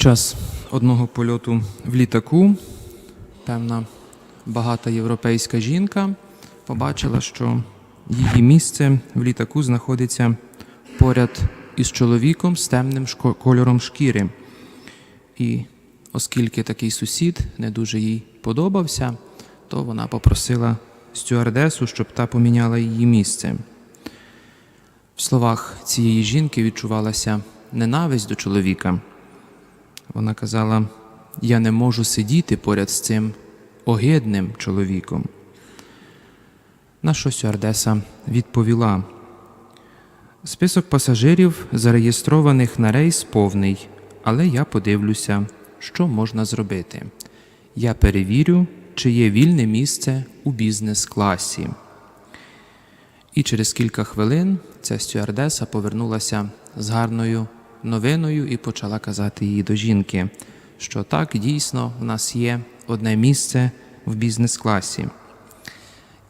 Час одного польоту в літаку певна багата європейська жінка побачила, що її місце в літаку знаходиться поряд із чоловіком з темним кольором шкіри. І оскільки такий сусід не дуже їй подобався, то вона попросила стюардесу, щоб та поміняла її місце. В словах цієї жінки відчувалася ненависть до чоловіка. Вона казала: Я не можу сидіти поряд з цим огидним чоловіком. На що стюардеса відповіла: Список пасажирів, зареєстрованих на рейс, повний, але я подивлюся, що можна зробити. Я перевірю, чи є вільне місце у бізнес-класі. І через кілька хвилин ця стюардеса повернулася з гарною новиною і почала казати їй до жінки, що так, дійсно, в нас є одне місце в бізнес-класі.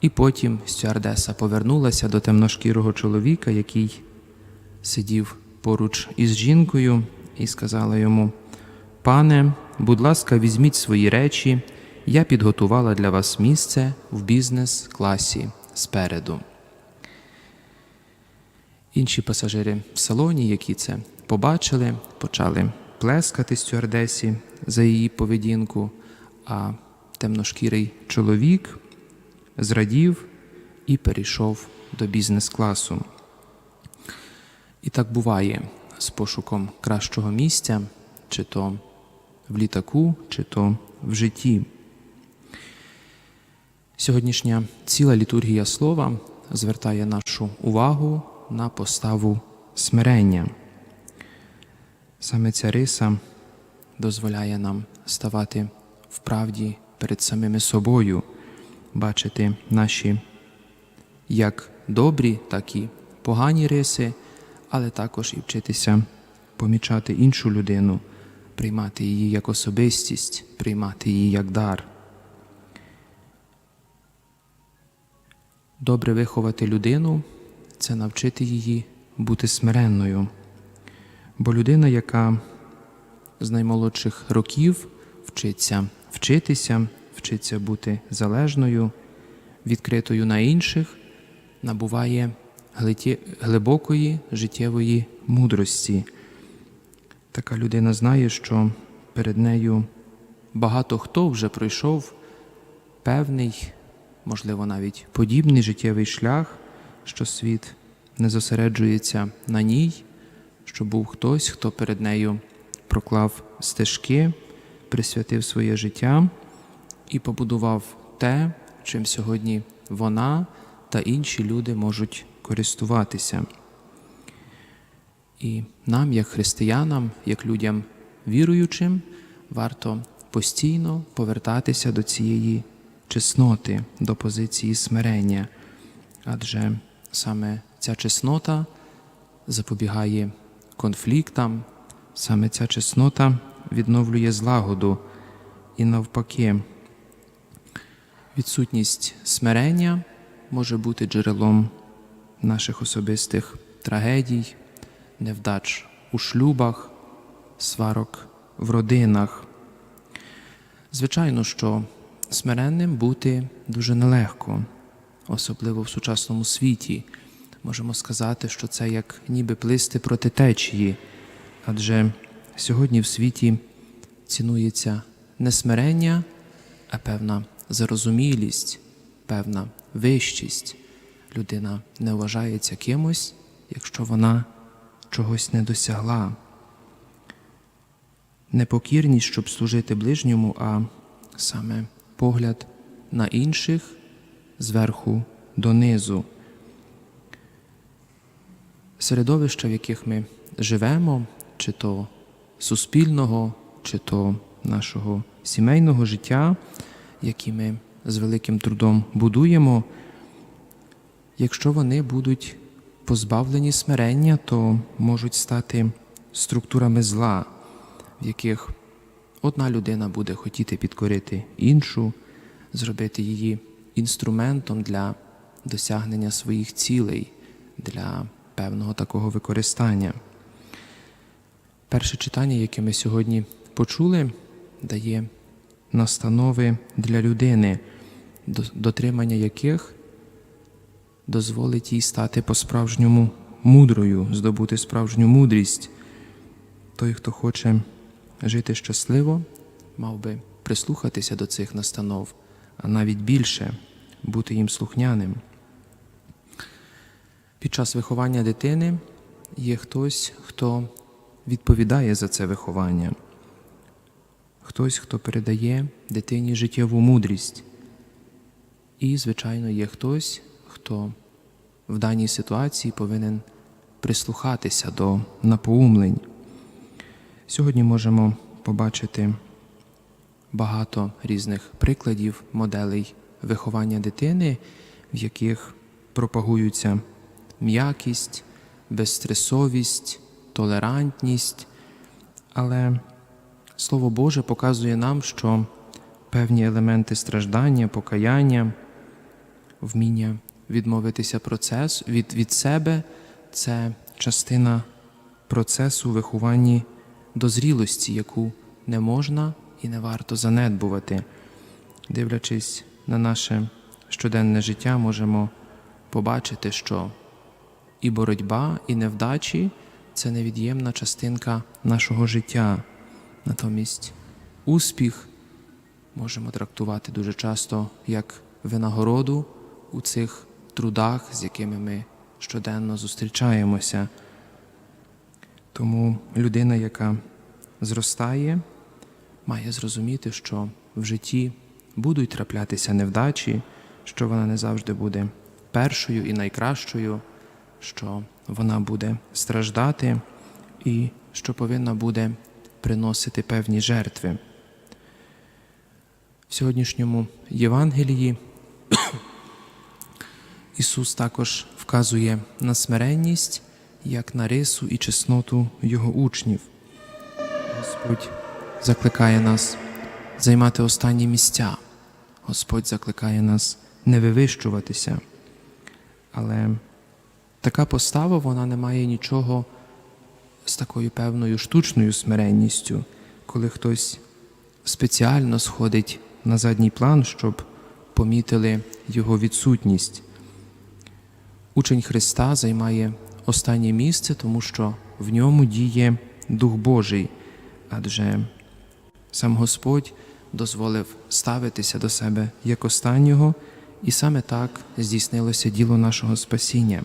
І потім стюардеса повернулася до темношкірого чоловіка, який сидів поруч із жінкою, і сказала йому: Пане, будь ласка, візьміть свої речі, я підготувала для вас місце в бізнес-класі спереду. Інші пасажири в салоні, які це побачили, почали плескати стюардесі за її поведінку, а темношкірий чоловік зрадів і перейшов до бізнес-класу. І так буває з пошуком кращого місця, чи то в літаку, чи то в житті. Сьогоднішня ціла літургія слова звертає нашу увагу на поставу смирення. Саме ця риса дозволяє нам ставати в правді перед самими собою, бачити наші як добрі, так і погані риси, але також і вчитися помічати іншу людину, приймати її як особистість, приймати її як дар. Добре виховати людину це навчити її бути смиренною. Бо людина, яка з наймолодших років вчиться вчитися, вчиться бути залежною, відкритою на інших, набуває глибокої життєвої мудрості. Така людина знає, що перед нею багато хто вже пройшов певний, можливо, навіть подібний життєвий шлях, що світ не зосереджується на ній, що був хтось, хто перед нею проклав стежки, присвятив своє життя і побудував те, чим сьогодні вона та інші люди можуть користуватися. І нам, як християнам, як людям віруючим, варто постійно повертатися до цієї чесноти, до позиції смирення, адже саме ця чеснота запобігає конфліктам, саме ця чеснота відновлює злагоду і навпаки. Відсутність смирення може бути джерелом наших особистих трагедій, невдач у шлюбах, сварок в родинах. Звичайно, що смиренним бути дуже нелегко, особливо в сучасному світі. Можемо сказати, що це як ніби плисти проти течії, адже сьогодні в світі цінується не смирення, а певна зарозумілість, певна вищість. Людина не вважається кимось, якщо вона чогось не досягла. Непокірність, щоб служити ближньому, а саме погляд на інших зверху донизу. Середовища, в яких ми живемо, чи то суспільного, чи то нашого сімейного життя, які ми з великим трудом будуємо, якщо вони будуть позбавлені смирення, то можуть стати структурами зла, в яких одна людина буде хотіти підкорити іншу, зробити її інструментом для досягнення своїх цілей, для певного такого використання. Перше читання, яке ми сьогодні почули, дає настанови для людини, дотримання яких дозволить їй стати по-справжньому мудрою, здобути справжню мудрість. Той, хто хоче жити щасливо, мав би прислухатися до цих настанов, а навіть більше бути їм слухняним. Під час виховання дитини є хтось, хто відповідає за це виховання, хтось, хто передає дитині життєву мудрість. І, звичайно, є хтось, хто в даній ситуації повинен прислухатися до напоумлень. Сьогодні можемо побачити багато різних прикладів, моделей виховання дитини, в яких пропагуються м'якість, безстресовість, толерантність. Але Слово Боже показує нам, що певні елементи страждання, покаяння, вміння відмовитися процес від, від себе це частина процесу вихованні до зрілості, яку не можна і не варто занедбувати. Дивлячись на наше щоденне життя, можемо побачити, що і боротьба, і невдачі це невід'ємна частинка нашого життя. Натомість успіх можемо трактувати дуже часто як винагороду у цих трудах, з якими ми щоденно зустрічаємося. Тому людина, яка зростає, має зрозуміти, що в житті будуть траплятися невдачі, що вона не завжди буде першою і найкращою, що вона буде страждати і що повинна буде приносити певні жертви. В сьогоднішньому Євангелії Ісус також вказує на смиренність як на рису і чесноту Його учнів. Господь закликає нас займати останні місця. Господь закликає нас не вивищуватися. Але така постава вона не має нічого з такою певною штучною смиренністю, коли хтось спеціально сходить на задній план, щоб помітили його відсутність. Учень Христа займає останнє місце, тому що в ньому діє Дух Божий, адже сам Господь дозволив ставитися до себе як останнього, і саме так здійснилося діло нашого спасіння.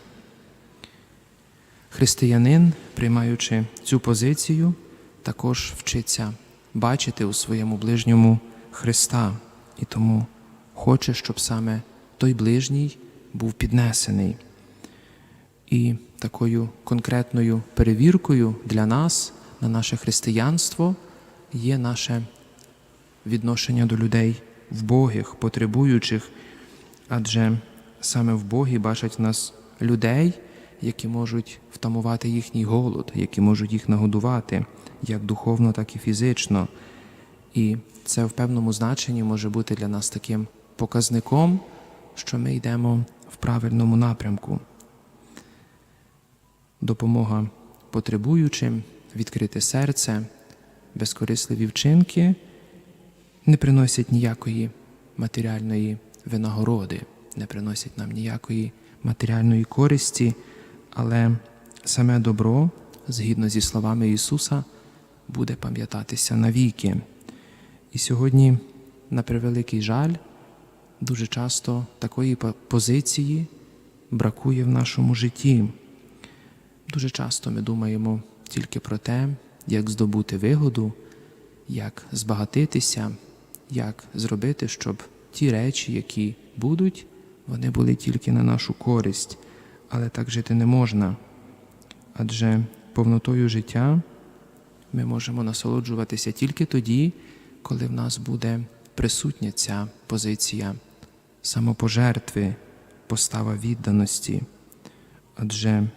Християнин, приймаючи цю позицію, також вчиться бачити у своєму ближньому Христа і тому хоче, щоб саме той ближній був піднесений. І такою конкретною перевіркою для нас на наше християнство є наше відношення до людей вбогих, потребуючих, адже саме в Богі бачать нас людей, які можуть втамувати їхній голод, які можуть їх нагодувати як духовно, так і фізично. І це в певному значенні може бути для нас таким показником, що ми йдемо в правильному напрямку. Допомога потребуючим, відкрите серце, безкорисливі вчинки не приносять ніякої матеріальної винагороди, не приносять нам ніякої матеріальної користі, але саме добро, згідно зі словами Ісуса, буде пам'ятатися навіки. І сьогодні, на превеликий жаль, дуже часто такої позиції бракує в нашому житті. Дуже часто ми думаємо тільки про те, як здобути вигоду, як збагатитися, як зробити, щоб ті речі, які будуть, вони були тільки на нашу користь, але так жити не можна. Адже повнотою життя ми можемо насолоджуватися тільки тоді, коли в нас буде присутня ця позиція самопожертви, постава відданості. Адже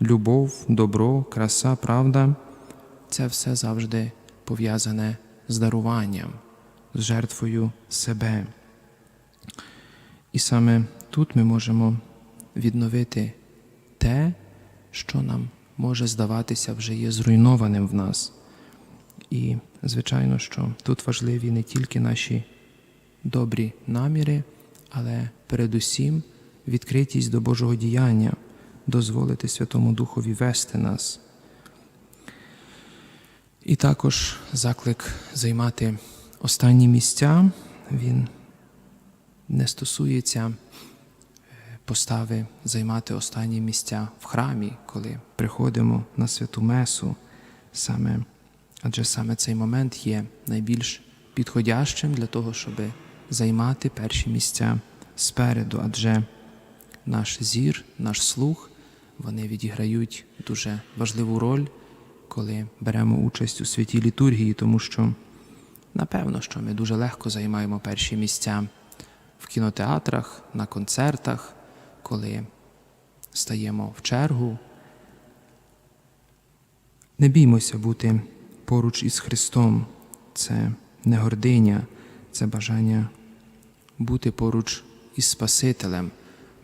любов, добро, краса, правда це все завжди пов'язане з даруванням, з жертвою себе. І саме тут ми можемо відновити те, що нам може здаватися вже є зруйнованим в нас. І звичайно, що тут важливі не тільки наші добрі наміри, але передусім відкритість до Божого діяння, дозволити Святому Духові вести нас. І також заклик займати останні місця. Він не стосується постави займати останні місця в храмі, коли приходимо на святу Месу, саме, адже саме цей момент є найбільш підходящим для того, щоб займати перші місця спереду, адже наш зір, наш слух, вони відіграють дуже важливу роль, коли беремо участь у святій літургії, тому що напевно, що ми дуже легко займаємо перші місця в кінотеатрах, на концертах, коли стаємо в чергу. Не біймося бути поруч із Христом. Це не гординя, це бажання бути поруч із Спасителем,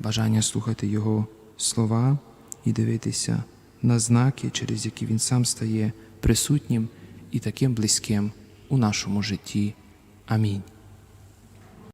бажання слухати Його слова і дивитися на знаки, через які Він сам стає присутнім і таким близьким у нашому житті. Амінь.